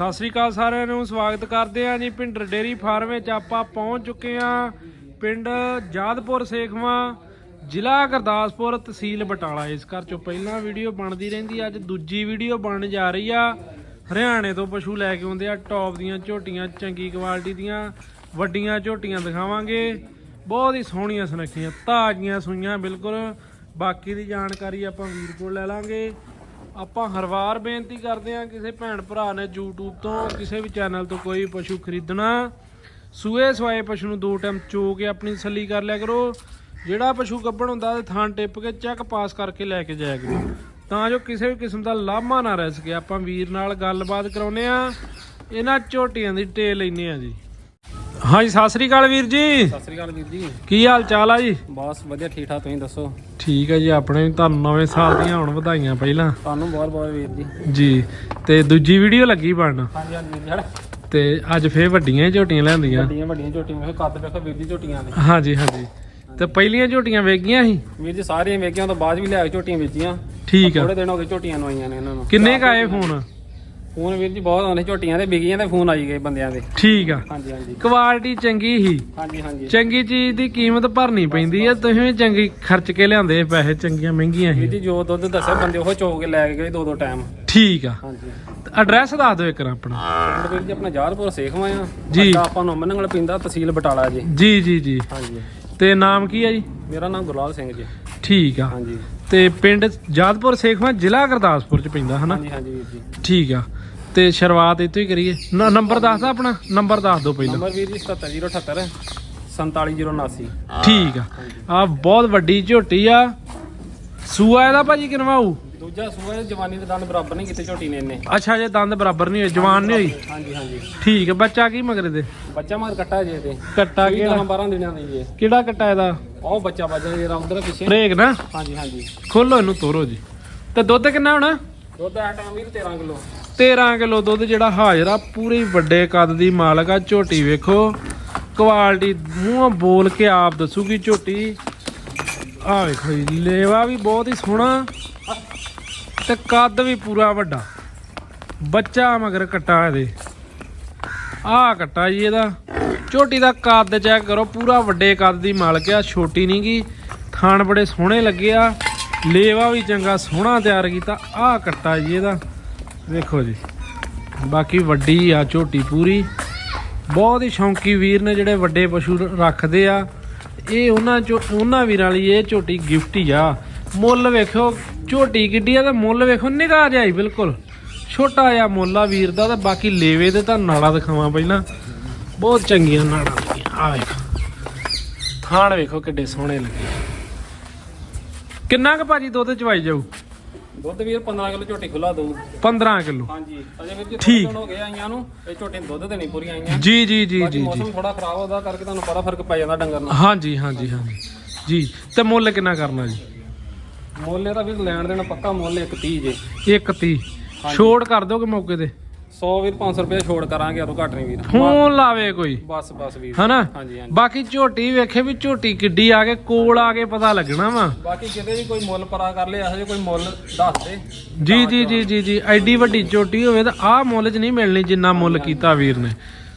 ਸਤਿ ਸ੍ਰੀ ਅਕਾਲ ਸਾਰਿਆਂ ਨੂੰ, ਸਵਾਗਤ ਕਰਦੇ ਆਂ ਜੀ ਪਿੰਡ ਡੇਰੀ ਫਾਰਮ ਵਿੱਚ ਆਪਾਂ ਪਹੁੰਚ ਚੁੱਕੇ ਆਂ ਪਿੰਡ ਜਾਦਪੁਰ ਸੇਖਵਾ, ਜ਼ਿਲ੍ਹਾ ਗੁਰਦਾਸਪੁਰ ਤਹਿਸੀਲ ਬਟਾਲਾ। ਇਸ ਘਰ ਚੋਂ ਪਹਿਲਾਂ ਵੀਡੀਓ ਬਣਦੀ ਰਹਿੰਦੀ ਅੱਜ ਦੂਜੀ ਵੀਡੀਓ ਬਣਨ ਜਾ ਰਹੀ ਆ। ਹਰਿਆਣੇ ਤੋਂ ਪਸ਼ੂ ਲੈ ਕੇ ਆਉਂਦੇ ਆ, ਟੌਪ ਦੀਆਂ ਝੋਟੀਆਂ, ਚੰਗੀ ਕੁਆਲਿਟੀ ਦੀਆਂ, ਵੱਡੀਆਂ ਝੋਟੀਆਂ ਦਿਖਾਵਾਂਗੇ। ਬਹੁਤ ਹੀ ਸੋਹਣੀਆਂ ਸੁਨੱਖੀਆਂ, ਤਾਜ਼ੀਆਂ ਸੂਈਆਂ, ਬਿਲਕੁਲ। ਬਾਕੀ ਦੀ ਜਾਣਕਾਰੀ ਆਪਾਂ ਵੀਰ ਕੋਲ ਲੈ ਲਾਂਗੇ। ਆਪਾਂ ਹਰ ਵਾਰ ਬੇਨਤੀ ਕਰਦੇ ਹਾਂ ਕਿਸੇ ਭੈਣ ਭਰਾ ਨੇ YouTube ਤੋਂ, ਕਿਸੇ ਵੀ ਚੈਨਲ ਤੋਂ ਕੋਈ ਪਸ਼ੂ ਖਰੀਦਣਾ, ਸੂਏ ਸਵਾਏ ਪਸ਼ੂ ਨੂੰ ਦੋ ਟਾਈਮ ਚੋ ਕੇ ਆਪਣੀ ਸੱਲੀ ਕਰ ਲਿਆ ਕਰੋ। ਜਿਹੜਾ ਪਸ਼ੂ ਗੱਭਣ ਹੁੰਦਾ ਤੇ ਥਾਂ ਟਿੱਪ ਕੇ ਚੈੱਕ ਪਾਸ ਕਰਕੇ ਲੈ ਕੇ ਜਾਇਆ ਕਰੋ ਤਾਂ ਜੋ ਕਿਸੇ ਵੀ ਕਿਸਮ ਦਾ ਲਾਮਾ ਨਾ ਰਹਿ ਸਕੇ। ਆਪਾਂ ਵੀਰ ਨਾਲ ਗੱਲਬਾਤ ਕਰਾਉਨੇ ਆ ਇਹਨਾਂ ਝੋਟੀਆਂ ਦੀ ਟੇ ਲੈਨੇ ਆ ਜੀ। ਹਾਂਜੀ ਸਤਿ ਸ੍ਰੀ ਅਕਾਲ ਵੀਰ ਜੀ। ਸਤਿ ਸ੍ਰੀ ਅਕਾਲ ਵੀਰ ਜੀ। ਕੀ ਹਾਲ ਚਾਲ ਆ ਜੀ? ਬਸ ਵਧੀਆ ਠੀਕ ਠਾਕ ਤੁਸੀਂ ਦੱਸੋ? ਠੀਕ ਹੈ ਜੀ ਆਪਣੇ ਵੀ ਤੁਹਾਨੂੰ ਨਵੇਂ ਸਾਲ ਦੀਆਂ ਹੁਣ ਵਧਾਈਆਂ ਪਹਿਲਾਂ। ਤੁਹਾਨੂੰ ਬਹੁਤ ਬਹੁਤ ਵੀਰ ਜੀ। ਜੀ ਤੇ ਦੂਜੀ ਵੀਡੀਓ ਲੱਗੀ ਬਣਨ। ਹਾਂਜੀ ਹਾਂਜੀ ਵੀਰ ਜੀ ਹੜ ਤੇ ਅੱਜ ਫੇਰ ਵੱਡੀਆਂ ਹੀ ਝੋਟੀਆਂ ਲੈਂਦੀਆਂ। ਵੱਡੀਆਂ ਵੱਡੀਆਂ ਝੋਟੀਆਂ ਵੇਖੋ ਕੱਦ ਵੇਖੋ ਵੀਰ ਦੀ ਝੋਟੀਆਂ ਦੇ। ਹਾਂਜੀ ਹਾਂਜੀ। ਤੇ ਪਹਿਲੀਆਂ ਝੋਟੀਆਂ ਵੇਗੀਆਂ ਸੀ? ਵੀਰ ਜੀ ਸਾਰੀਆਂ ਵੇਖੀਆਂ ਤੋਂ ਬਾਅਦ ਵੀ ਲਿਆ ਕੇ ਝੋਟੀਆਂ ਵੇਚੀਆਂ। ਠੀਕ ਆ। ਥੋੜੇ ਦਿਨ ਹੋ ਗਏ ਝੋਟੀਆਂ ਨੂੰ ਆਈਆਂ ਨੇ ਇਹਨਾਂ ਨੂੰ। ਕਿੰਨੇ ਕ ਆਏ ਫੋਨ? ਫੋਨ ਵੀਰ ਜੀ ਬਹੁਤ ਆਉਂਦੇ ਝੋਟੀਆਂ ਦੇ ਵਿਕੀਆਂ ਦੇ ਫੋਨ ਆਈ ਗਏ ਬੰਦਿਆਂ ਦੇ। ਠੀਕ ਆ। ਹਾਂਜੀ ਹਾਂਜੀ। ਕੁਆਲਿਟੀ ਚੰਗੀ ਹਾਂਜੀ ਹਾਂਜੀ। ਚੰਗੀ ਚੀਜ਼ ਦੀ ਕੀਮਤ ਭਰਨੀ ਪੈਂਦੀ ਆ ਤੁਸੀਂ ਵੀ ਚੰਗੀ ਖਰਚ ਕੇ ਲਿਆਂਦੇ ਪੈਸੇ ਚੰਗੀਆਂ ਮਹਿੰਗੀਆਂ ਵੀਰ ਸੀ ਜੀ ਜੋ ਦੁੱਧ ਦੱਸਿਆ ਬੰਦੇ ਉਹ ਚੋ ਕੇ ਲੈ ਕੇ ਗਏ ਦੋ ਦੋ ਟਾਈਮ ਠੀਕ ਆ। ਹਾਂਜੀ। ਐਡਰੈਸ ਦੱਸ ਦਿਓ ਇੱਕ ਵਾਰ ਆਪਣਾ। ਪਿੰਡ ਵੀਰ ਜੀ ਆਪਣਾ ਜਾਰਪੁਰ ਸੇਖਵਾ ਆ। ਜੀ। ਅੱਡਾ ਆਪਾਂ ਨੂੰ ਮੰਨਗਲ ਪਿੰਦਾ ਤਹਿਸੀਲ ਬਟਾਲਾ ਜੀ। ਜੀ ਜੀ ਜੀ। ਹਾਂਜੀ। ਤੇ ਨਾਮ ਕੀ ਆ ਜੀ? ਮੇਰਾ ਨਾਮ ਗੁਰਲਾਲ ਸਿੰਘ ਜੀ। ਠੀਕ ਆ। ਹਾਂਜੀ। ਤੇ ਪਿੰਡ ਜਾਦਪੁਰ ਸੇਖਵਾ ਜ਼ਿਲ੍ਹਾ ਗੁਰਦਾਸਪੁਰ ਚ ਪੈਂਦਾ ਹਨਾ? ਹਾਂਜੀ ਹਾਂਜੀ ਵੀਰ ਜੀ। ਠੀਕ ਆ। ਤੇ ਸ਼ੁਰੂਆਤ ਇੱਥੋਂ ਹੀ ਕਰੀਏ। ਨ- ਨੰਬਰ ਦੱਸ ਦਾ ਆਪਣਾ। ਨੰਬਰ ਦੱਸ ਦਿਓ ਪਹਿਲਾਂ। ਨੰਬਰ ਵੀਰ ਜੀ 77078 47079 ਠੀਕ ਆ। ਆ ਬਹੁਤ ਵੱਡੀ ਝੋਟੀ ਆ। ਸੂਆ ਇਹਦਾ ਭਾਜੀ ਕਿਨਵਾਊ ਦੂਜਾ ਸੂਆ ਇਹ ਜਵਾਨੀ ਦੇ ਦੰਦ ਬਰਾਬਰ ਨਹੀਂ ਕੀਤੇ ਝੋਟੀ ਨੇ ਇਹਨੇ ਅੱਛਾ ਜੇ ਦੰਦ ਬਰਾਬਰ ਨਹੀਂ ਹੋਏ ਜਵਾਨ ਨਹੀਂ ਹੋਈ? ਹਾਂਜੀ ਹਾਂਜੀ। ਠੀਕ ਆ ਬੱਚਾ ਕੀ ਮਗਰ ਦੇ ਬੱਚਾ ਮਗਰ ਕੱਟਾ ਜੇ ਤੇ ਕੱਟਾ ਕਿਹੜਾ? 12 ਦਿਨਾਂ ਦੀ ਜੇ ਕਿਹੜਾ ਕੱਟਾ ਇਹਦਾ? ਉਹ ਬੱਚਾ ਵੱਜਾ ਜਿਹੜਾ ਉਧਰ ਪਿੱਛੇ। ਬ੍ਰੇਕ ਨਾ। ਹਾਂਜੀ ਹਾਂਜੀ। ਖੋਲੋ ਇਹਨੂੰ ਤੋਰੋ ਜੀ। ਤੇ ਦੁੱਧ ਕਿੰਨਾ ਹੋਣਾ? ਦੁੱਧ ਆ ਟਾਈਮ ਵੀਰ 13 ਕਿਲੋ। 13 ਕਿਲੋ ਦੁੱਧ ਜਿਹੜਾ ਹਾਜ਼ਰ ਆ, ਪੂਰੀ ਵੱਡੇ ਕੱਦ ਦੀ ਮਾਲਕ ਆ। ਝੋਟੀ ਵੇਖੋ ਕੁਆਲਿਟੀ ਮੂੰਹ ਬੋਲ ਕੇ ਆਪ ਦੱਸੂਗੀ ਝੋਟੀ। ਆ ਵੇਖੋ ਜੀ, ਲੇਵਾ ਵੀ ਬਹੁਤ ਹੀ ਸੋਹਣਾ ਤੇ ਕੱਦ ਵੀ ਪੂਰਾ ਵੱਡਾ। ਬੱਚਾ ਮਗਰ ਕੱਟਾ ਇਹਦੇ। ਆ ਕੱਟਾ ਜੀ ਇਹਦਾ। ਝੋਟੀ ਦਾ ਕੱਦ ਚੈੱਕ ਕਰੋ, ਪੂਰਾ ਵੱਡੇ ਕੱਦ ਦੀ ਮਾਲਕ ਆ, ਛੋਟੀ ਨਹੀਂ ਗੀ। ਥਾਣ ਬੜੇ ਸੋਹਣੇ ਲੱਗੇ ਆ। ਲੇਵਾ ਵੀ ਚੰਗਾ ਸੋਹਣਾ ਤਿਆਰ ਕੀਤਾ। ਆ ਕੱਟਾ ਜੀ ਇਹਦਾ। ਵੇਖੋ ਜੀ, ਬਾਕੀ ਵੱਡੀ ਆ ਝੋਟੀ ਪੂਰੀ। ਬਹੁਤ ਹੀ ਸ਼ੌਂਕੀ ਵੀਰ ਨੇ ਜਿਹੜੇ ਵੱਡੇ ਪਸ਼ੂ ਰੱਖਦੇ ਆ। ਇਹ ਉਹਨਾਂ ਚੋ, ਉਹਨਾਂ ਵੀਰਾਂ ਲਈ ਇਹ ਝੋਟੀ ਗਿਫਟ ਹੀ ਆ। ਮੁੱਲ ਵੇਖੋ ਝੋਟੀ ਕਿੱਡੀ ਆ ਤੇ ਮੁੱਲ ਵੇਖੋ ਨਿਗਾਹ ਜਿਹਾ ਹੀ ਬਿਲਕੁਲ। ਛੋਟਾ ਜਿਹਾ ਮੁੱਲ ਆ ਵੀਰ ਦਾ ਤੇ ਬਾਕੀ ਲੇਵੇ ਤੇ ਤਾਂ ਨਾੜਾ ਦਿਖਾਵਾਂ ਪਹਿਲਾਂ। ਬਹੁਤ ਚੰਗੀਆਂ ਨਾੜਾਂ ਲੱਗੀਆਂ ਆ ਵੇਖੋ। ਥਾਣ ਵੇਖੋ ਕਿੱਡੇ ਸੋਹਣੇ ਲੱਗੇ। ਕਿੰਨਾ ਕੁ ਭਾਜੀ ਦੁੱਧ ਚਵਾਈ ਜਾਊ? ਦੁੱਧ ਵੀਰ 15 ਕਿਲੋ ਝੋਟੀ ਖੁੱਲਾ ਦਊ। 15 ਕਿਲੋ। ਹਾਂਜੀ ਅਜੇ ਵੀਰ ਜੀ ਠੀਕ। ਹੋ ਗਏ ਆਈਆਂ ਨੂੰ ਇਹ ਝੋਟੀ ਨੂੰ ਦੁੱਧ ਤੇ ਨਹੀਂ ਪੂਰੀਆਂ ਆਈਆਂ। ਜੀ ਜੀ ਜੀ ਬਾਕੀ ਜੀ ਜੀ। ਮੌਸਮ ਥੋੜਾ ਖਰਾਬ ਹੋਦਾ ਕਰਕੇ ਤੁਹਾਨੂੰ ਬੜਾ ਫ਼ਰਕ ਪੈ ਜਾਂਦਾ ਡੰਗਰ ਨਾਲ। ਹਾਂਜੀ ਹਾਂਜੀ ਹਾਂਜੀ। ਜੀ ਤੇ ਮੁੱਲ ਕਿੰਨਾ ਕਰਨਾ ਜੀ? ਮੁੱਲ ਇਹਦਾ ਵੀਰ ਲੈਣ ਦੇਣਾ ਪੱਕਾ ਮੁੱਲ 130 ਜੇ। 130 ਛੋੜ ਕਰ ਦੋਗੇ ਮੌਕੇ ਤੇ? 100 ਵੀਰ 500 ਰੁਪਏ ਛੋੜ ਕਰਾਂਗੇ ਉਦੋਂ ਘੱਟ ਨਹੀਂ ਵੀਰ। ਫੋਨ ਲਾਵੇ ਕੋਈ। ਬਸ ਬਸ ਵੀਰ। ਹਨਾ? ਹਾਂਜੀ ਹਾਂਜੀ। ਬਾਕੀ ਝੋਟੀ ਵੇਖੇ ਵੀ ਝੋਟੀ ਕਿੱਡੀ ਆ ਕੇ ਕੋਲ ਆ ਕੇ ਪਤਾ ਲੱਗਣਾ ਵਾ। ਬਾਕੀ ਕਿਤੇ ਵੀ ਕੋਈ ਮੁੱਲ ਪਰਾ ਕਰ ਲਿਆ ਇਹੋ ਕੋਈ ਮੁੱਲ ਦੱਸ ਦੇ। ਜੀ ਜੀ ਜੀ ਜੀ ਜੀ। ਐਡੀ ਵੱਡੀ ਝੋਟੀ ਹੋਵੇ ਤਾਂ ਆਹ ਮੁੱਲ 'ਚ ਨਹੀਂ ਮਿਲਣੀ ਜਿੰਨਾ ਮੁੱਲ ਕੀਤਾ ਵੀਰ ਨੇ।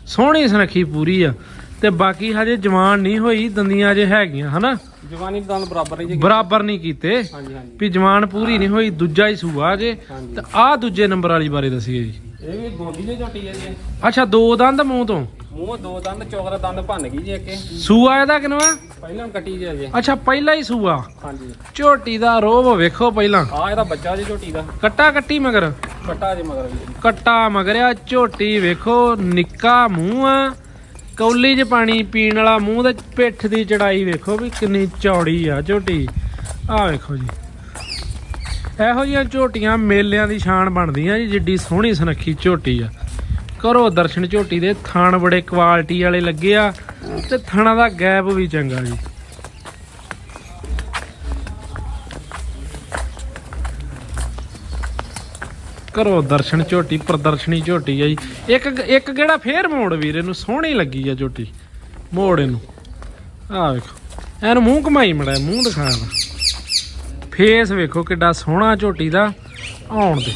ਸੋਹਣੀ ਸੁਨੱਖੀ ਪੂਰੀ ਆ। ਤੇ ਬਾਕੀ ਹਜੇ ਜਵਾਨ ਨਹੀਂ ਹੋਈ ਦੰਦੀਆਂ ਅਜੇ ਹੈਗੀਆਂ ਹਨਾ? ਜਵਾਨੀ ਦੰਦ ਬਰਾਬਰ ਨਹੀਂ ਜੀ ਬਰਾਬਰ ਨਹੀਂ ਕੀਤੇ। ਹਾਂਜੀ ਹਾਂਜੀ। ਵੀ ਜਵਾਨ ਪੂਰੀ ਨਹੀਂ ਹੋਈ ਦੂਜਾ ਹੀ ਸੂਆ ਜੇ। ਹਾਂਜੀ। ਤੇ ਆਹ ਦੂਜੇ ਨੰਬਰ ਵਾਲੀ ਬਾਰੇ ਦੱਸੀਏ ਜੀ। ਇਹ ਵੀ ਗੋਦੀ ਜੇ ਝੋਟੀ ਹੈ ਜੀ। ਅੱਛਾ ਦੋ ਦੰਦ ਮੂੰਹ ਤੋਂ? ਮੂੰਹ ਦੋ ਦੰਦ ਚੌਕਰਾ ਦੰਦ ਭੰਨ ਗਈ ਜੀ ਇੱਕ। ਸੂਆ ਇਹਦਾ ਕਿਨਵਾ ਪਹਿਲਾਂ ਕੱਟੀ ਜੇ। ਅਜੇ ਅੱਛਾ ਪਹਿਲਾ ਹੀ ਸੂਆ? ਹਾਂਜੀ। ਝੋਟੀ ਦਾ ਰੋਬ ਵੇਖੋ ਪਹਿਲਾਂ। ਆ ਇਹਦਾ ਬੱਚਾ ਜੀ ਝੋਟੀ ਦਾ। ਕੱਟਾ ਕੱਟੀ ਮਗਰ? ਕੱਟਾ ਜੇ ਮਗਰ ਵੀ ਕੱਟਾ ਮਗਰਿਆ ਝੋਟੀ ਵੇਖੋ ਨਿੱਕਾ ਮੂੰਹ ਆ। ਕੌਲੀ 'ਚ ਪਾਣੀ ਪੀਣ ਵਾਲਾ ਮੂੰਹ ਤੇ ਪਿੱਠ ਦੀ ਚੜਾਈ ਵੇਖੋ ਵੀ ਕਿੰਨੀ ਚੌੜੀ ਆ ਝੋਟੀ। ਆਹ ਵੇਖੋ ਜੀ। ਇਹੋ ਜਿਹੀਆਂ ਝੋਟੀਆਂ ਮੇਲਿਆਂ ਦੀ ਸ਼ਾਨ ਬਣਦੀਆਂ ਜੀ, ਜਿੱਡੀ ਸੋਹਣੀ ਸੁਨੱਖੀ ਝੋਟੀ ਆ। ਕਰੋ ਦਰਸ਼ਨ ਝੋਟੀ ਦੇ, ਥਣ ਬੜੇ ਕੁਆਲਿਟੀ ਵਾਲੇ ਲੱਗੇ ਆ ਤੇ ਥਣਾ ਦਾ ਗੈਪ ਵੀ ਚੰਗਾ ਜੀ। ਕਰੋ ਦਰਸ਼ਨ ਝੋਟੀ, ਪ੍ਰਦਰਸ਼ਨੀ ਝੋਟੀ ਆ ਜੀ। ਇੱਕ ਇੱਕ ਕਿਹੜਾ ਫੇਰ ਮੋੜ ਵੀਰੇ ਨੂੰ, ਸੋਹਣੀ ਲੱਗੀ ਆ ਝੋਟੀ। ਮੋੜ ਇਹਨੂੰ। ਆ ਵੇਖੋ। ਇਹਨੂੰ ਮੂੰਹ ਘਮਾਈ ਮੜਾ, ਮੂੰਹ ਦਿਖਾ ਫੇਸ ਵੇਖੋ ਕਿੱਡਾ ਸੋਹਣਾ ਝੋਟੀ ਦਾ। ਆਉਣ ਦੇ।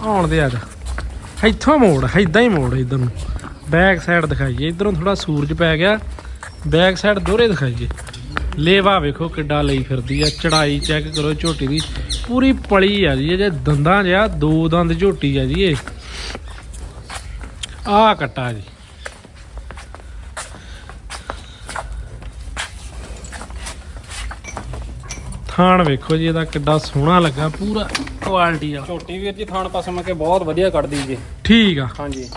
ਆਉਣ ਦੇ ਆ ਜਾ। ਇੱਥੋਂ ਮੋੜ ਏਦਾਂ ਹੀ ਮੋੜ ਇਧਰ ਨੂੰ। ਬੈਕ ਸਾਈਡ ਦਿਖਾਈਏ। ਇਧਰੋਂ ਥੋੜਾ ਸੂਰਜ ਪੈ ਗਿਆ। ਬੈਕ ਸਾਈਡ ਦੋਹਰੇ ਦਿਖਾਈਏ। ਲੇਵਾ ਵੇਖੋ ਕਿੱਡਾ ਲਈ ਫਿਰਦੀ ਆ। ਚੜਾਈ ਚੈੱਕ ਕਰੋ ਝੋਟੀ ਦੀ। ਪੂਰੀ ਪਲੀ ਆ ਜੀ, ਇਹ ਜੇ ਦੰਦਾਂ ਜਿਆ ਦੋ ਦੰਦ ਝੋਟੀ ਆ ਜੀ ਇਹ। ਆ ਕੱਟਾ ਜੀ। ਥਾਣ ਵੇਖੋ ਜੀ ਇਹਦਾ ਕਿੱਡਾ ਸੋਹਣਾ ਲੱਗਾ ਪੂਰਾ ਕੁਆਲਿਟੀ ਆ ਝੋਟੀ ਵੀਰ ਜੀ ਥਾਣ ਪਾਸੋਂ ਮੈਂ ਕਿ ਬਹੁਤ ਵਧੀਆ ਕੱਢਦੀ ਜੀ। ਠੀਕ ਆ। ਹਾਂਜੀ।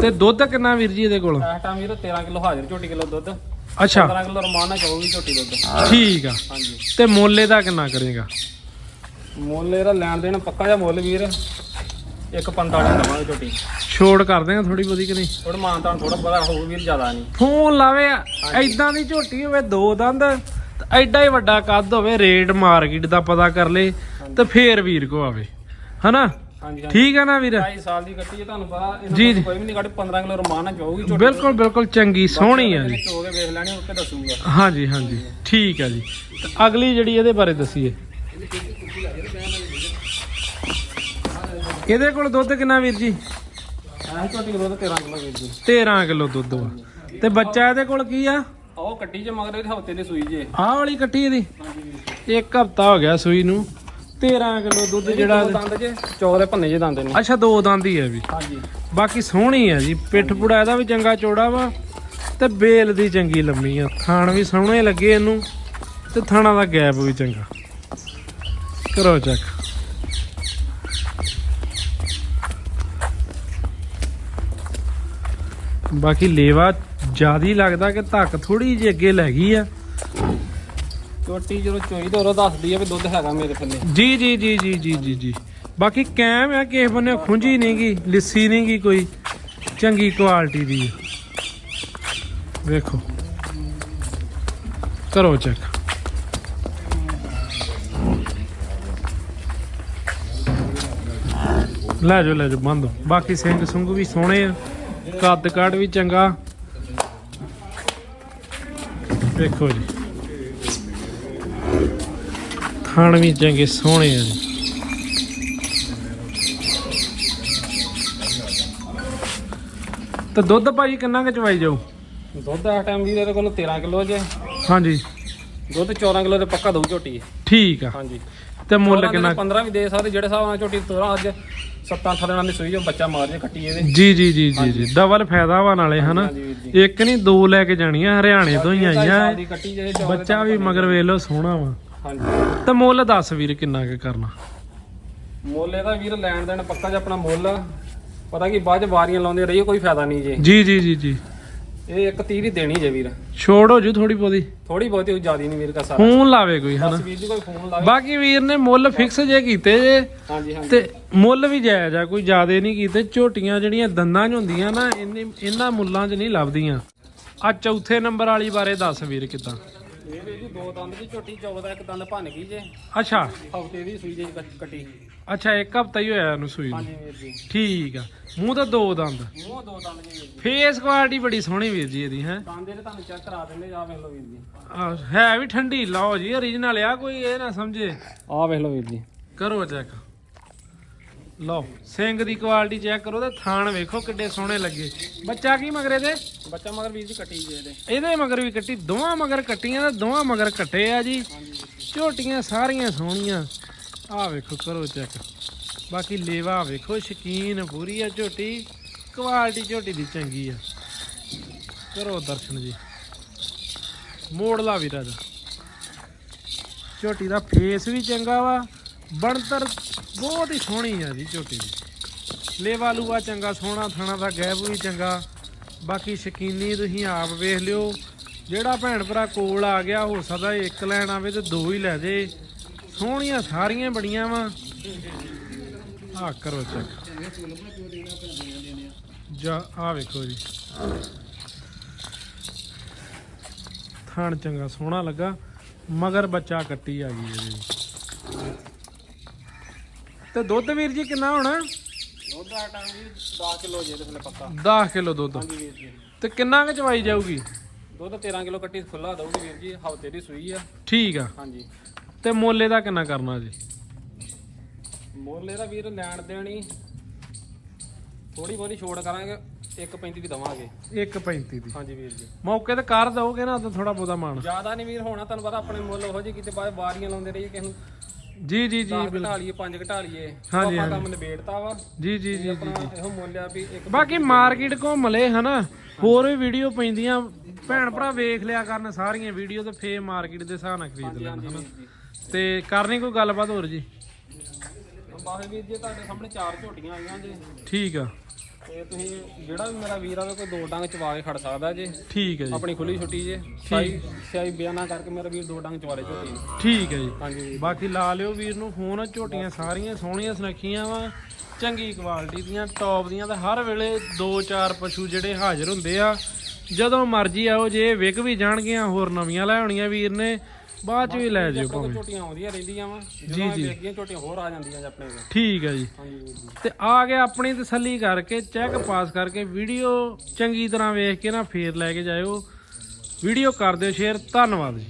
ਤੇ ਦੁੱਧ ਕਿੰਨਾ ਵੀਰ ਜੀ ਇਹਦੇ ਕੋਲ? ਟਾਈਮ ਵੀਰ 13 ਕਿਲੋ ਹਾਜ਼ਰ ਝੋਟੀ ਕਿਲੋ ਦੁੱਧ। ਅੱਛਾ। 15 ਕਿਲੋ ਰਮਾਨ ਨਾਲ ਚਾਹੂਗੀ ਝੋਟੀ ਦੁੱਧ। ਠੀਕ ਆ। ਹਾਂਜੀ। ਤੇ ਮੁੱਲ ਇਹਦਾ ਕਿੰਨਾ ਕਰੇਗਾ? ਮੁੱਲ ਇਹਦਾ ਲੈਣ ਦੇਣ ਪੱਕਾ ਜਿਹਾ ਮੁੱਲ ਵੀਰ। ਇੱਕ 45 ਦਵਾਂਗੇ ਝੋਟੀ। ਛੋੜ ਕਰ ਦੇਗਾ ਥੋੜੀ ਬਹੁਤੀ ਕਿ ਨਹੀਂ? ਥੋੜਾ ਮਾਨ ਤਾਂ ਥੋੜਾ ਬੜਾ ਹੋਊ ਵੀਰ ਜ਼ਿਆਦਾ ਨਹੀਂ। ਫੋਨ ਲਾਵੇ ਐਦਾਂ ਦੀ ਝੋਟੀ ਹੋਵੇ ਦੋ ਦੰਦ। ਐਡਾ ਹੀ ਵੱਡਾ ਕੱਦ ਹੋਵੇ ਰੇਟ ਮਾਰਕੀਟ ਦਾ ਪਤਾ ਕਰ ਲੇ ਤੇ ਫੇਰ ਵੀਰ ਕੋ ਆਵੇ। ਹਨਾ? ਠੀਕ ਆ ਨਾ ਵੀਰ? 22 ਸਾਲ ਦੀ ਕੱਟੀ ਹੈ ਤੁਹਾਨੂੰ ਪਤਾ ਇਹਨਾਂ ਕੋਈ ਵੀ ਨਹੀਂ ਕੱਢ 15 ਕਿਲੋ ਰਮਾਨ ਚਾਹੂਗੀ ਝੋਟੀ ਬਿਲਕੁਲ ਬਿਲਕੁਲ ਚੰਗੀ ਸੋਹਣੀ ਆ ਜੀ। ਕੇ ਵੇਖ ਲੈਣੀ ਉੱਤੇ ਦੱਸੂਗਾ। ਹਾਂਜੀ ਹਾਂਜੀ। ਠੀਕ ਆ ਜੀ। ਅਗਲੀ ਜਿਹੜੀ ਇਹਦੇ ਬਾਰੇ ਦਸੀਏ। ਇਹਦੇ ਕੋਲ ਦੁੱਧ ਕਿੰਨਾ ਵੀਰ ਜੀ? ਐਂ ਝੋਟੀ ਕਿਲੋ ਤਾਂ 13 ਕਿਲੋ ਵੀਰ ਜੀ। 13 ਕਿਲੋ ਦੁੱਧ ਵਾ। ਤੇ ਬੱਚਾ ਇਹਦੇ ਕੋਲ ਕੀ ਆ? ਉਹ ਕੱਟੀ ਚ ਮਗਰ ਇਹਦੇ ਹਫ਼ਤੇ ਦੀ ਸੂਈ ਜੇ। ਆਹ ਵਾਲੀ ਕੱਟੀ ਇਹਦੀ? ਹਾਂਜੀ ਵੀਰ ਇੱਕ ਹਫਤਾ ਹੋ ਗਿਆ ਸੂਈ ਨੂੰ। 13 ਕਿਲੋ ਦੁੱਧ ਜਿਹੜਾ ਦੋ ਦੰਦ ਜੇ ਚੌਰੇ ਭੰਨੇ ਜੇ ਦੰਦ ਨੇ ਅੱਛਾ ਦੋ ਦੰਦ ਹੀ ਹੈ ਵੀ। ਹਾਂਜੀ। ਬਾਕੀ ਸੋਹਣੀ ਹੈ ਜੀ। ਪਿੱਠ ਪੁੜਾ ਇਹਦਾ ਵੀ ਚੰਗਾ ਚੌੜਾ ਵਾ ਤੇ ਬੇਲ ਦੀ ਚੰਗੀ ਲੰਮੀ ਆ। ਥਾਣ ਵੀ ਸੋਹਣੇ ਲੱਗੇ ਇਹਨੂੰ ਤੇ ਥਾਣਾ ਦਾ ਗੈਪ ਵੀ ਚੰਗਾ। ਕਰੋ ਚੈੱਕ ਬਾਕੀ ਲੇਵਾ ਜਿਆਦੀ ਲੱਗਦਾ ਕਿ ਧੱਕ ਥੋੜੀ ਜਿਹੀ ਅੱਗੇ ਲੈ ਗਈ ਆ। ਝੋਟੀ ਜਦੋਂ ਚੋਈ ਤੇ ਉਦੋਂ ਦੱਸਦੀ ਆ ਵੀ ਦੁੱਧ ਹੈਗਾ ਮੇਰੇ ਥੱਲੇ। ਜੀ ਜੀ ਜੀ ਜੀ ਜੀ ਜੀ ਜੀ। ਬਾਕੀ ਕੈਮ ਆ ਕਿਸੇ ਬੰਨੇ ਖੁੰਝੀ ਨਹੀਂ ਗੀ ਲਿੱਸੀ ਨਹੀਂ ਗੀ ਕੋਈ ਚੰਗੀ ਕੁਆਲਿਟੀ ਦੀ। ਵੇਖੋ। ਕਰੋ ਚੈੱਕ। ਲੈ ਜਾਓ ਲੈ ਜਾਓ ਬੰਦ। ਬਾਕੀ ਸਿੰਘ ਸੁੰਗ ਵੀ ਸੋਹਣੇ ਆ। ਕੱਦ ਕਾਠ ਵੀ ਚੰਗਾ। ਵੇਖੋ ਜੀ। ਥਣ ਵੀ ਚੰਗੇ ਸੋਹਣੇ ਆ ਜੀ। ਤੇ ਦੁੱਧ ਭਾਜੀ ਕਿੰਨਾ ਕੁ ਚਵਾਈ ਜਾਊ? ਦੁੱਧ ਆ ਟਾਈਮ ਵੀ ਇਹਦੇ ਕੋਲ 13 ਕਿਲੋ ਜੇ। ਹਾਂਜੀ। ਦੁੱਧ 14 ਕਿਲੋ ਤੇ ਪੱਕਾ ਦਊ ਝੋਟੀ। ਠੀਕ ਆ। ਹਾਂਜੀ। ਤੇ ਮੁੱਲ 14 ਕਿੰਨਾ 15 ਵੀ ਦੇ ਸਕਦੇ ਜਿਹੜੇ ਹਿਸਾਬ ਨਾਲ ਝੋਟੀ ਤੋਰਾ ਅੱਜ। 7-8 ਦਿਨਾਂ ਦੀ ਸੂਈ ਜੋ ਬੱਚਾ ਮਾਰ ਜੇ ਕੱਟੀ ਇਹਦੇ। ਜੀ ਜੀ ਜੀ ਜੀ ਜੀ। ਡਬਲ ਫਾਇਦਾ ਵਾ ਨਾਲੇ ਹਨਾ? ਹਾਂਜੀ ਵੀਰ ਜੀ। ਇੱਕ ਨਹੀਂ ਦੋ ਲੈ ਕੇ ਜਾਣੀਆਂ ਹਰਿਆਣੇ ਤੋਂ ਹੀ ਢਾਈ ਆਈਆਂ। ਸਾਲ ਦੀ ਕੱਟੀ ਜੇ ਚੌਰੇ ਬੱਚਾ ਵੀ ਮਗਰ ਵੇਖ ਲਓ ਸੋਹਣਾ ਵਾ। ਹਾਂਜੀ। ਤੇ ਮੁੱਲ ਦੱਸ ਵੀਰ ਕਿੰਨਾ ਕੁ ਕਰਨਾ? ਮੁੱਲ ਇਹਦਾ ਵੀਰ ਲੈਣ ਦੇਣ ਪੱਕਾ ਜਿਹਾ ਆਪਣਾ ਮੁੱਲ ਪਤਾ ਕੀ ਬਾਅਦ ਚ ਵਾਰੀਆਂ ਲਾਉਂਦੇ ਰਹੀਏ ਕੋਈ ਫਾਇਦਾ ਨਹੀਂ ਜੇ। ਜੀ ਜੀ ਜੀ ਜੀ। ਇਹ ਇੱਕ 30 ਹੀ ਦੇਣੀ ਜੇ ਵੀਰ। ਛੋੜ ਹੋ ਜੂ ਥੋੜੀ ਬਹੁਤੀ। ਥੋੜੀ ਬਹੁਤੀ ਜ਼ਿਆਦਾ ਨਹੀਂ ਵੀਰ ਦਾ ਸਾਰਾ। ਫੋਨ ਲਾਵੇ ਕੋਈ ਹਨਾ? ਵੀਰ ਜੀ ਕੋਈ ਫੋਨ ਲਾਵੇ। ਬਾਕੀ ਵੀਰ ਨੇ ਮੁੱਲ ਫਿਕਸ ਜੇ ਕੀਤੇ ਜੇ ਹਾਂਜੀ ਹਾਂਜੀ। ਤੇ ਮੁੱਲ ਵੀ ਜਾਇਜ਼ ਆ ਕੋਈ ਜ਼ਿਆਦੇ ਨਹੀਂ ਕੀਤੇ। ਝੋਟੀਆਂ ਜਿਹੜੀਆਂ ਦੰਦਾਂ 'ਚ ਹੁੰਦੀਆਂ ਨਾ ਇੰਨੇ ਇਹਨਾਂ ਮੁੱਲਾਂ 'ਚ ਨਹੀਂ ਲੱਭਦੀਆਂ। ਆ ਚੌਥੇ ਨੰਬਰ ਵਾਲੀ ਬਾਰੇ ਦੱਸ ਵੀਰ ਕਿਦਾਂ? ਇਹ ਵੀਰ ਜੀ ਦੋ ਦੰਦ ਦੀ ਝੋਟੀ 14 ਇੱਕ ਦੰਦ ਭੰਨ ਗਈ ਜੇ। ਅੱਛਾ। ਹਫ਼ਤੇ ਦੀ ਸੂਈ ਜੇ ਕੱਟ- ਕੱਟੀ ਅੱਛਾ ਇੱਕ ਹਫਤਾ ਹੀ ਹੋਇਆ ਇਹਨੂੰ ਸੂਈ ਨੂੰ। ਹਾਂਜੀ ਵੀਰ ਜੀ। ਠੀਕ ਆ। ਮੂੰਹ ਤਾਂ ਦੋ ਦੰਦ। ਮੂੰਹ ਦੋ ਦੰਦ ਜੀ। ਵੀਰ ਜੀ ਫੇਸ ਕੁਆਲਿਟੀ ਬੜੀ ਸੋਹਣੀ ਵੀਰ ਜੀ ਇਹਦੀ ਹੈ। ਦੰਦ ਇਹਦੇ ਤੁਹਾਨੂੰ ਚੈੱਕ ਕਰਾ ਦਿੰਦੇ ਆ ਵੇਖ ਲਓ ਵੀਰ ਜੀ। ਹੈ ਵੀ ਠੰਡੀ ਲਓ ਜੀ origignal ਆ ਕੋਈ ਇਹ ਨਾ ਸਮਝੇ। ਆ ਵੇਖ ਲਓ ਵੀਰ ਜੀ। ਕਰੋ ਚੈੱਕ ਲਓ ਸਿੰਘ ਦੀ ਕੁਆਲਿਟੀ ਚੈੱਕ ਕਰੋ ਤੇ ਥਾਣ ਵੇਖੋ ਕਿੱਡੇ ਸੋਹਣੇ ਲੱਗੇ। ਬੱਚਾ ਕੀ ਮਗਰੇ ਦੇ ਬੱਚਾ ਮਗਰ ਵੀਰ ਜੀ ਕੱਟੀ ਜੇ ਇਹਦੇ। ਇਹਦੇ ਮਗਰ ਵੀ ਕੱਟੀ ਦੋਵਾਂ ਮਗਰ ਕੱਟੀਆਂ ਤੇ ਦੋਵਾਂ ਮਗਰ ਕੱਟੇ ਆ ਜੀ। ਝੋਟੀਆਂ ਸਾਰੀਆਂ ਸੋਹਣੀਆਂ। ਆਹ ਵੇਖੋ ਕਰੋ ਚੈੱਕ ਬਾਕੀ ਲੇਵਾ ਵੇਖੋ ਸ਼ਕੀਨ ਪੂਰੀ ਆ ਝੋਟੀ। ਕੁਆਲਿਟੀ ਝੋਟੀ ਦੀ ਚੰਗੀ ਆ। ਕਰੋ ਦਰਸ਼ਨ ਜੀ। ਮੋੜ ਲਾ ਵੀਰਾ ਦਾ ਝੋਟੀ ਦਾ ਫੇਸ ਵੀ ਚੰਗਾ ਵਾ। ਬਣਤਰ ਬਹੁਤ ਹੀ ਸੋਹਣੀ ਆ ਜੀ ਝੋਟੀ ਦੀ। ਲੇਵਾ ਲੂਆ ਚੰਗਾ, ਸੋਹਣਾ ਥਾਣਾ ਦਾ ਗੈਬ ਵੀ ਚੰਗਾ। ਬਾਕੀ ਸ਼ਕੀਨੀ ਤੁਸੀਂ ਆਪ ਵੇਖ ਲਿਓ, ਜਿਹੜਾ ਭੈਣ ਭਰਾ ਕੋਲ ਆ ਗਿਆ, ਹੋ ਸਕਦਾ ਇੱਕ ਲੈਣ ਆਵੇ ਤੇ ਦੋ ਹੀ ਲੈ ਜੇ। ਸੋਹਣੀਆਂ ਸਾਰੀਆਂ ਬੜੀਆਂ ਵਾ। ਆ ਕਰੋ ਚੈੱਕ ਜਾ ਆ ਵੇਖੋ ਜੀ। ਥਾਣ ਚੰਗਾ, ਸੋਹਣਾ ਲੱਗਾ। ਮਗਰ ਬੱਚਾ ਕੱਟੀ ਆ ਗਈ ਇਹਦੇ ਵਿੱਚ। ਤੇ ਦੁੱਧ ਵੀਰ ਜੀ ਕਿੰਨਾ ਹੋਣਾ? ਦੁੱਧ ਆ ਟਾਈਮ ਵੀ 10 ਕਿਲੋ ਜੇ ਥੱਲੇ ਪੱਕਾ। 10 ਕਿਲੋ ਦੁੱਧ। ਹਾਂਜੀ ਵੀਰ ਜੀ। ਤੇ ਕਿੰਨਾ ਕੁ ਚਵਾਈ ਜਾਊਗੀ? ਦੁੱਧ 13 ਕਿਲੋ ਕੱਟੀ ਖੁੱਲਾ ਦਊਗੀ ਵੀਰ ਜੀ ਹਫ਼ਤੇ ਦੀ ਸੂਈ ਆ। ਠੀਕ ਆ। ਹਾਂਜੀ। ਤੇ ਮੋਲੇ ਦਾ ਕਿੰਨਾ ਕਰਨਾ ਜੀ? ਮੁੱਲ ਇਹਦਾ ਵੀਰ ਲੈਣ ਦੇਣੀ ਥੋੜੀ ਬਹੁਤੀ ਛੋੜ ਕਰਾਂਗੇ 1.35 ਦੀ ਦਵਾਂਗੇ। 1.35 ਦੀ। ਹਾਂਜੀ ਵੀਰ ਜੀ। ਮੌਕੇ ਤੇ ਕਰ ਦੋਗੇ ਨਾ ਤਾਂ ਥੋੜਾ ਬਹੁਤਾ ਮਾਣ। ਜ਼ਿਆਦਾ ਨਹੀਂ ਵੀਰ ਹੋਣਾ ਤੁਹਾਨੂੰ ਪਤਾ ਆਪਣੇ ਮੁੱਲ ਉਹੋ ਜਿਹੇ ਕਿਤੇ ਬਾਅਦ ਵਾਰੀਆਂ ਲਾਉਂਦੇ ਰਹੀਏ ਕਿਸੇ ਨੂੰ। ਜੀ ਜੀ ਜੀ 10 ਘਟਾ ਲਈਏ 5 ਘਟਾ ਲਈਏ। ਹਾਂਜੀ, ਆਪਾਂ ਕੰਮ ਨਿਬੇੜਤਾ ਵਾ। ਜੀ ਜੀ ਜੀ ਆਪਣਾ ਇਹੋ ਮੁੱਲ ਆ ਵੀ ਇੱਕ ਬਾਕੀ ਮਾਰਕੀਟ ਘੁੰਮ ਲਏ ਹਨਾ? ਹੋਰ ਵੀ ਵੀਡੀਓ ਪੈਂਦੀਆਂ। ਭੈਣ ਭਰਾ ਵੇਖ ਲਿਆ ਕਰਨ ਸਾਰੀਆਂ ਵੀਡੀਓ ਤੇ ਫੇਰ ਮਾਰਕੀਟ ਦੇ ਹਿਸਾਬ ਨਾਲ ਖਰੀਦ ਲੈਣ ਹਨਾ? ਜੀ ਤੇ ਕਰਨੀ ਕੋਈ ਗੱਲਬਾਤ ਹੋਰ ਜੀ? ਬਾਹੇ ਵੀਰ ਜੀ ਤੁਹਾਡੇ ਸਾਹਮਣੇ ਚਾਰ ਝੋਟੀਆਂ ਆਈਆਂ ਜੀ। ਠੀਕ ਆ। ਤੁਸੀਂ ਜਿਹੜਾ ਵੀ ਮੇਰਾ ਵੀਰ ਆਵੇ ਕੋਈ ਦੋ ਡੰਗ ਚਵਾ ਕੇ ਖੜ ਸਕਦਾ ਜੇ। ਠੀਕ ਹੈ ਜੀ। ਆਪਣੀ ਖੁੱਲੀ ਛੁੱਟੀ ਜੇ। ਸਾਈ ਸਾਈ ਬਿਆਨਾ ਕਰਕੇ ਮੇਰਾ ਵੀਰ ਦੋ ਡੰਗ ਝੋਟੀ ਨੂੰ। ਠੀਕ ਹੈ ਜੀ। ਹਾਂਜੀ। ਬਾਕੀ ਲਾ ਲਿਓ ਵੀਰ ਨੂੰ ਫੋਨ ਝੋਟੀਆਂ ਸਾਰੀਆਂ ਸੋਹਣੀਆਂ ਸੁਨੱਖੀਆਂ ਵਾ। ਚੰਗੀ ਕੁਆਲਿਟੀ ਦੀਆਂ ਟੌਪ ਦੀਆਂ ਤੇ ਹਰ ਵੇਲੇ 2-4 ਪਸ਼ੂ ਜਿਹੜੇ ਹਾਜ਼ਰ ਹੁੰਦੇ ਆ। ਜਦੋਂ ਮਰਜ਼ੀ ਆਓ ਜੇ ਵਿਕ ਵੀ ਜਾਣਗੀਆਂ ਹੋਰ ਨਵੀਆਂ ਲੈ ਆਉਣੀਆਂ ਵੀਰ ਨੇ। ਬਾਅਦ ਚ ਵੀ ਲੈ ਜਿਓ ਭਾਵੇਂ। ਝੋਟੀਆਂ ਆਉਂਦੀਆਂ ਰਹਿੰਦੀਆਂ ਵਾ ਜਦੋਂ ਜੀ। ਝੋਟੀਆਂ ਹੋਰ ਆ ਜਾਂਦੀਆਂ ਜੀ ਆਪਣੇ ਕੋਲ। ਠੀਕ ਹੈ ਜੀ। ਹਾਂਜੀ ਵੀਰ ਜੀ ਤੇ ਆ ਕੇ ਆਪਣੀ ਤਸੱਲੀ ਕਰਕੇ ਚੈੱਕ ਪਾਸ ਕਰਕੇ ਵੀਡੀਓ ਚੰਗੀ ਤਰ੍ਹਾਂ ਵੇਖ ਕੇ ਨਾ ਫੇਰ ਲੈ ਕੇ ਜਾਇਓ। ਵੀਡੀਓ ਕਰ ਦਿਓ ਸ਼ੇਅਰ ਧੰਨਵਾਦ ਜੀ।